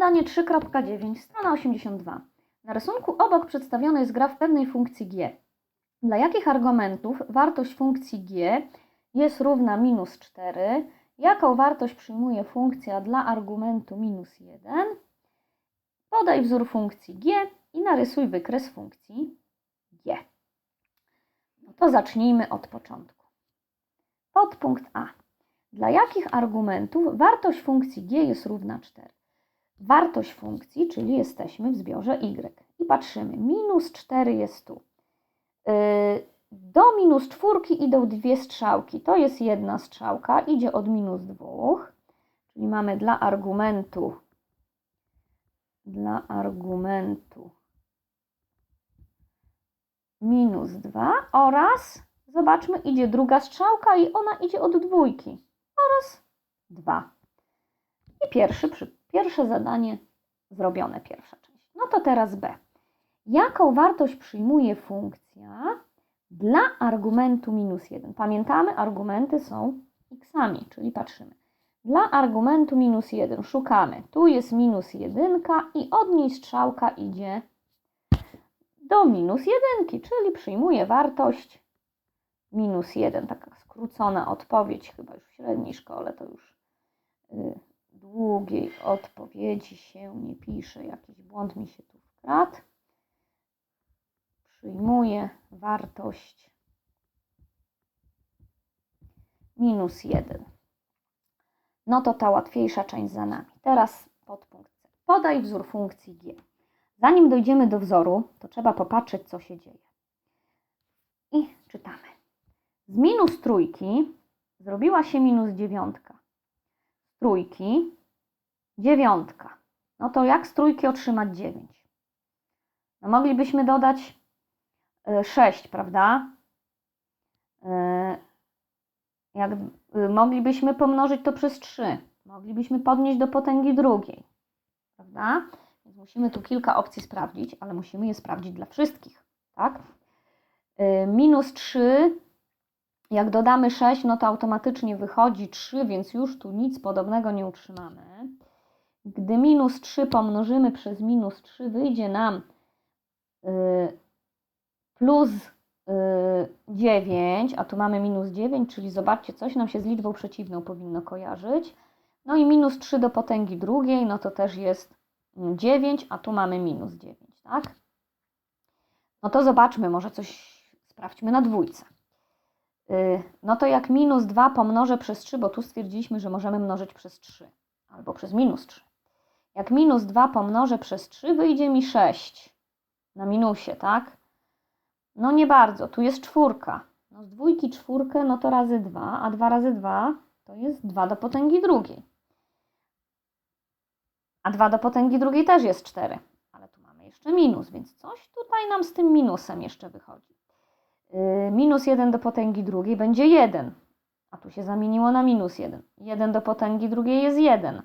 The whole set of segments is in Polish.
Zadanie 3.9, strona 82. Na rysunku obok przedstawiona jest gra w pewnej funkcji g. Dla jakich argumentów wartość funkcji g jest równa minus 4? Jaką wartość przyjmuje funkcja dla argumentu minus 1? Podaj wzór funkcji g i narysuj wykres funkcji g. No to zacznijmy od początku. Podpunkt A. Dla jakich argumentów wartość funkcji g jest równa 4? Wartość funkcji, czyli jesteśmy w zbiorze y. I patrzymy, minus 4 jest tu. Yy, Do minus czwórki idą dwie strzałki. To jest jedna strzałka, idzie od minus 2. Czyli mamy dla argumentu dla argumentu minus 2 oraz zobaczmy, idzie druga strzałka i ona idzie od dwójki oraz 2. I pierwszy, przy- pierwsze zadanie zrobione, pierwsza część. No to teraz B. Jaką wartość przyjmuje funkcja dla argumentu minus 1? Pamiętamy, argumenty są xami, czyli patrzymy. Dla argumentu minus 1 szukamy. Tu jest minus 1 i od niej strzałka idzie do minus 1, czyli przyjmuje wartość minus 1. Taka skrócona odpowiedź, chyba już w średniej szkole to już y, długiej odpowiedzi się nie pisze. Jakiś błąd mi się tu wkradł. Przyjmuje wartość minus 1. No to ta łatwiejsza część za nami. Teraz podpunkt C. Podaj wzór funkcji g. Zanim dojdziemy do wzoru, to trzeba popatrzeć, co się dzieje. I czytamy. Z minus trójki zrobiła się minus dziewiątka. Z trójki dziewiątka. No to jak z trójki otrzymać 9? No moglibyśmy dodać 6, prawda? E, Jak y, moglibyśmy pomnożyć to przez 3. Moglibyśmy podnieść do potęgi drugiej. Prawda? Więc musimy tu kilka opcji sprawdzić, ale musimy je sprawdzić dla wszystkich. Tak? Y, Minus 3, jak dodamy 6, no to automatycznie wychodzi 3, więc już tu nic podobnego nie utrzymamy. Gdy minus 3 pomnożymy przez minus 3, wyjdzie nam y, plus y, 9, a tu mamy minus 9, czyli zobaczcie, coś nam się z liczbą przeciwną powinno kojarzyć. No i minus 3 do potęgi drugiej, no to też jest 9, a tu mamy minus 9, tak? No to zobaczmy, może coś sprawdźmy na dwójce. Y, No to jak minus 2 pomnożę przez 3, bo tu stwierdziliśmy, że możemy mnożyć przez 3 albo przez minus 3. Jak minus 2 pomnożę przez 3, wyjdzie mi 6 na minusie, tak? No nie bardzo, tu jest czwórka. No z dwójki czwórkę, no to razy 2, a 2 razy 2 to jest 2 do potęgi drugiej. A 2 do potęgi drugiej też jest 4, ale tu mamy jeszcze minus, więc coś tutaj nam z tym minusem jeszcze wychodzi. Yy, minus 1 do potęgi drugiej będzie 1, a tu się zamieniło na minus 1. 1 do potęgi drugiej jest 1,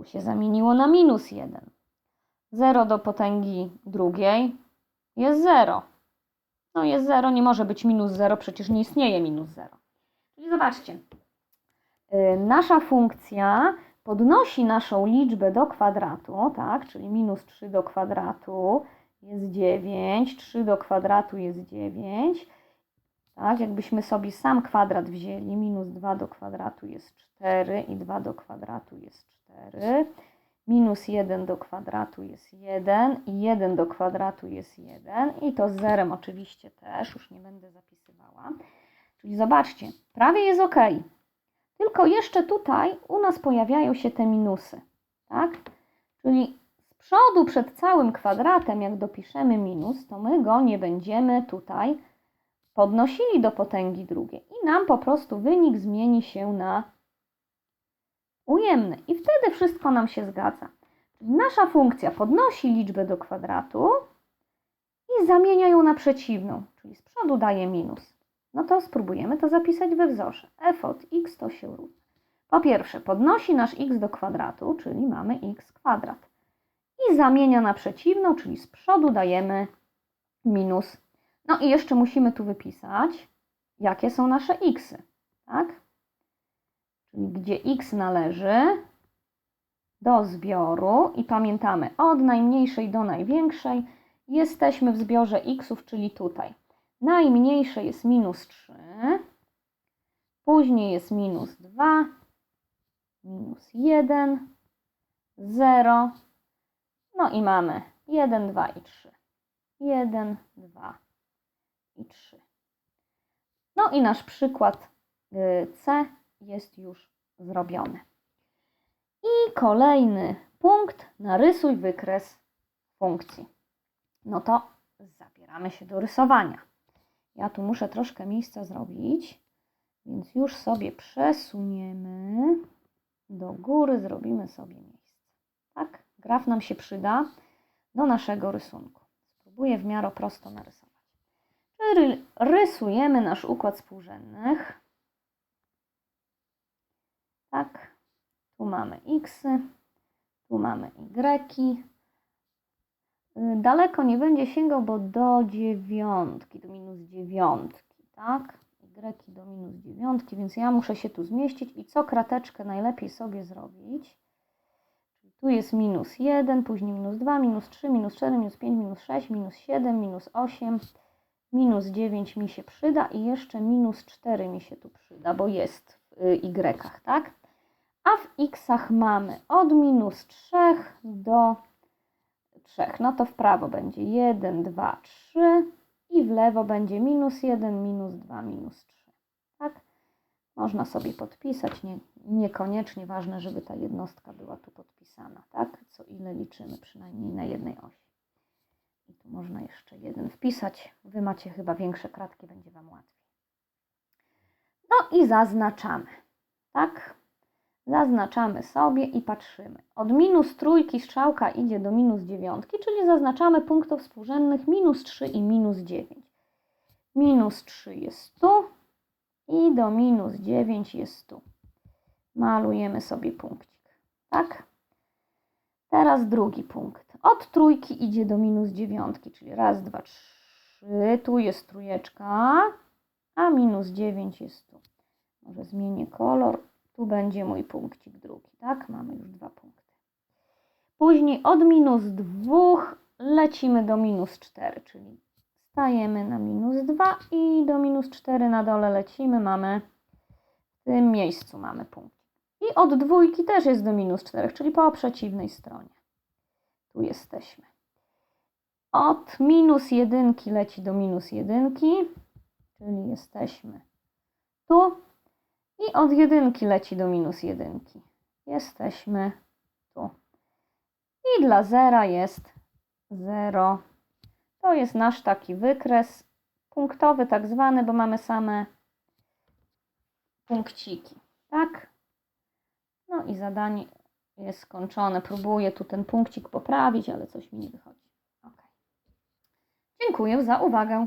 tu się zamieniło na minus 1. 0 do potęgi drugiej jest 0. No jest 0, nie może być minus 0, przecież nie istnieje minus 0. Czyli zobaczcie, yy, nasza funkcja podnosi naszą liczbę do kwadratu, tak, czyli minus 3 do kwadratu jest 9, 3 do kwadratu jest 9, tak, jakbyśmy sobie sam kwadrat wzięli, minus 2 do kwadratu jest 4 i 2 do kwadratu jest 4, minus 1 do kwadratu jest 1 i 1 do kwadratu jest 1 i to z zerem oczywiście też, już nie będę zapisywała. Czyli zobaczcie, prawie jest ok. Tylko jeszcze tutaj u nas pojawiają się te minusy, tak? Czyli z przodu przed całym kwadratem, jak dopiszemy minus, to my go nie będziemy tutaj podnosili do potęgi drugiej i nam po prostu wynik zmieni się na ujemny i wtedy wszystko nam się zgadza. Nasza funkcja podnosi liczbę do kwadratu i zamienia ją na przeciwną, czyli z przodu daje minus. No to spróbujemy to zapisać we wzorze. f od x to się równa. Po pierwsze, podnosi nasz x do kwadratu, czyli mamy x kwadrat. I zamienia na przeciwną, czyli z przodu dajemy minus. No i jeszcze musimy tu wypisać, jakie są nasze xy, tak? Czyli gdzie x należy do zbioru i pamiętamy od najmniejszej do największej jesteśmy w zbiorze xów, czyli tutaj. Najmniejsze jest minus 3, później jest minus 2, minus 1, 0, no i mamy 1, 2 i 3. 1, 2 i 3. No i nasz przykład y, C jest już zrobiony. I kolejny punkt, narysuj wykres funkcji. No to zabieramy się do rysowania. Ja tu muszę troszkę miejsca zrobić, więc już sobie przesuniemy do góry, zrobimy sobie miejsce. Tak, graf nam się przyda do naszego rysunku. Spróbuję w miarę prosto narysować. Rysujemy nasz układ współrzędnych. Tak, tu mamy x, tu mamy y. Daleko nie będzie sięgał, bo do dziewiątki, do minus dziewiątki, tak? Y do minus dziewiątki, więc ja muszę się tu zmieścić i co krateczkę najlepiej sobie zrobić. Tu jest minus 1, później minus 2, minus 3, minus 4, minus 5, minus 6, minus 7, minus 8, minus 9 mi się przyda i jeszcze minus 4 mi się tu przyda, bo jest w y, tak? A w xach mamy od minus 3 do 3. No to w prawo będzie 1, 2, 3 i w lewo będzie minus 1, minus 2, minus 3. Tak? Można sobie podpisać, nie, niekoniecznie ważne, żeby ta jednostka była tu podpisana, tak? Co ile liczymy, przynajmniej na jednej osi. Można jeszcze jeden wpisać. Wy macie chyba większe kratki, będzie Wam łatwiej. No i zaznaczamy, tak? Zaznaczamy sobie i patrzymy. Od minus trójki strzałka idzie do minus dziewiątki, czyli zaznaczamy punktów współrzędnych minus 3 i minus 9. Minus 3 jest tu i do minus 9 jest tu. Malujemy sobie punkcik, tak? Teraz drugi punkt. Od trójki idzie do minus dziewiątki, czyli raz, dwa, trzy. Tu jest trójeczka, a minus dziewięć jest tu. Może zmienię kolor. Tu będzie mój punkcik drugi, tak? Mamy już dwa punkty. Później od minus dwóch lecimy do minus cztery, czyli stajemy na minus dwa i do minus cztery na dole lecimy. Mamy w tym miejscu mamy punkt. I od dwójki też jest do minus 4, czyli po przeciwnej stronie. Tu jesteśmy. Od minus jedynki leci do minus jedynki, czyli jesteśmy tu. I od jedynki leci do minus jedynki. Jesteśmy tu. I dla zera jest 0. To jest nasz taki wykres punktowy, tak zwany, bo mamy same punkciki. Tak? No i zadanie jest skończone. Próbuję tu ten punkcik poprawić, ale coś mi nie wychodzi. Dziękuję za uwagę.